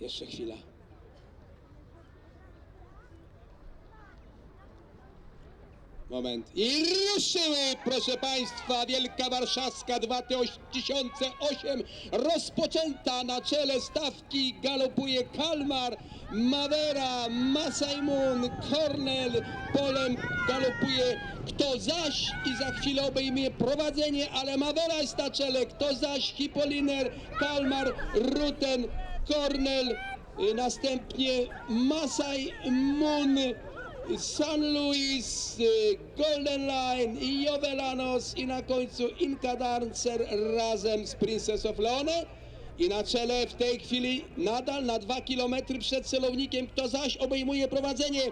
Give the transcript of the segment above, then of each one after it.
Jeszcze chwila. Moment. I ruszyły, proszę Państwa, Wielka Warszawska 2008 rozpoczęta na czele stawki galopuje Kalmar, Mavera, Masajmun, Kornel, polem galopuje kto zaś i za chwilę obejmie prowadzenie, ale Mavera jest na czele, kto zaś Hipoliner, Kalmar, Ruten, Kornel, y, następnie Masaj Mun, San Luis, y, Golden Line Jovelanos i na końcu Inca Dancer razem z Princess of Leone. I na czele w tej chwili nadal na dwa kilometry przed celownikiem, kto zaś obejmuje prowadzenie.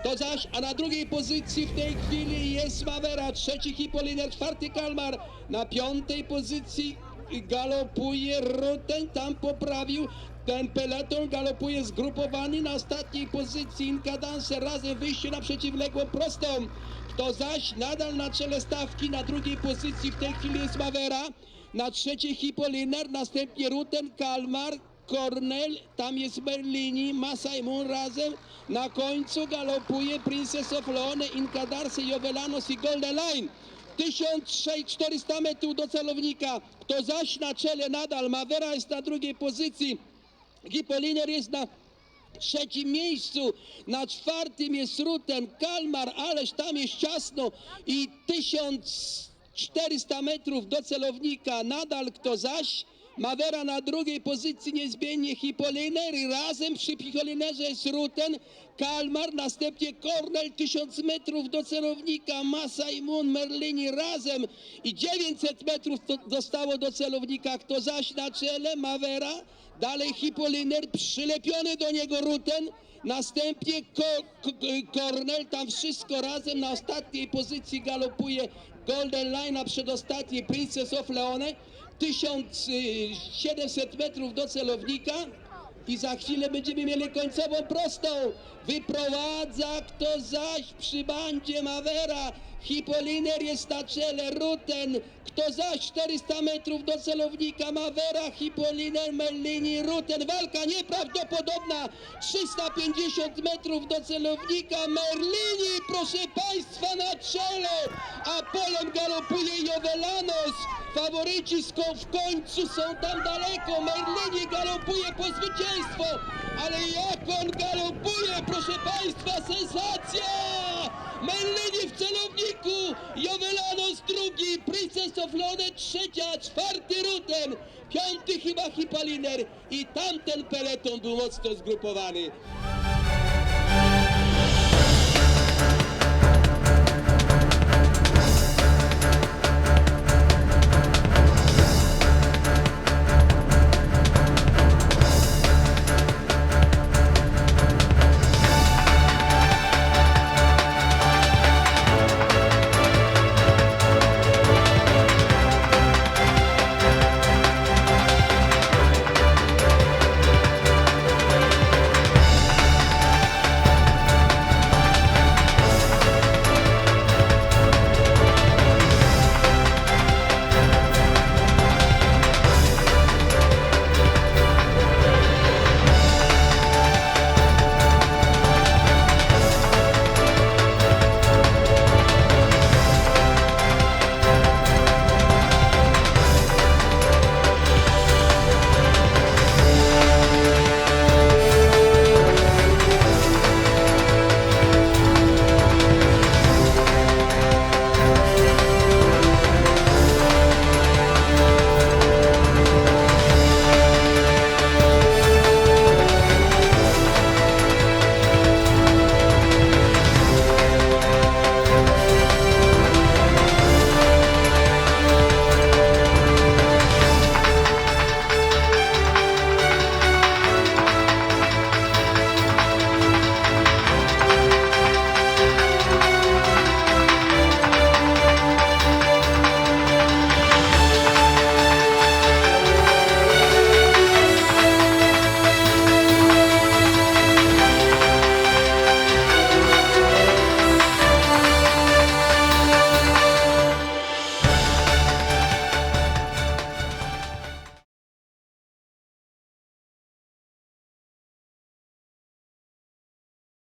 Kto zaś, a na drugiej pozycji w tej chwili jest Mavera, trzeci Hipoliner, czwarty Kalmar, na piątej pozycji galopuje Ruten, tam poprawił ten peleton, galopuje zgrupowany na ostatniej pozycji. Inca Dancer, razem wyjście na przeciwległą prostą. Kto zaś nadal na czele stawki, na drugiej pozycji w tej chwili jest Mavera, na trzeciej Hipoliner, następnie Ruten, Kalmar, Cornell, tam jest Berlini, Masajmun razem, na końcu galopuje Princess of Leone, Inca Darcy, Jovelanos i Golden Line. 1400 metrów do celownika, kto zaś na czele nadal, Mavera jest na drugiej pozycji, Hipoliner jest na trzecim miejscu, na czwartym jest Ruten, Kalmar, ależ tam jest ciasno i 1400 metrów do celownika, nadal kto zaś, Mavera na drugiej pozycji niezmiennie Hipoliner i razem przy Hipolinerze jest Ruten, Kalmar, następnie Cornell 1000 metrów do celownika, Masa i Moon, Merlini. Razem i 900 metrów to zostało do celownika, kto zaś na czele, Mavera, dalej Hipoliner, przylepiony do niego Ruten, następnie Cornell, tam wszystko razem na ostatniej pozycji galopuje Golden Line, a przedostatni Princess of Leone, 1700 metrów do celownika i za chwilę będziemy mieli końcową prostą. Wyprowadza kto zaś przy bandzie Mavera. Hipoliner jest na czele, Ruten. Kto zaś 400 metrów do celownika Mavera, Hipoliner, Mellini, Ruten. Walka nieprawdopodobna. 350 metrów do celownika Merlini, proszę Państwa, na czele. A polem galopuje Jovelanos. Faworyci w końcu są tam daleko. Merlini galopuje po zwycięstwo. Ale jak on galopuje, proszę Państwa, sensacja! Merlini w celowniku, Jovelanos drugi, Princess of Lone trzecia, czwarty Ruten, piąty chyba Hipoliner i tamten peleton był mocno zgrupowany.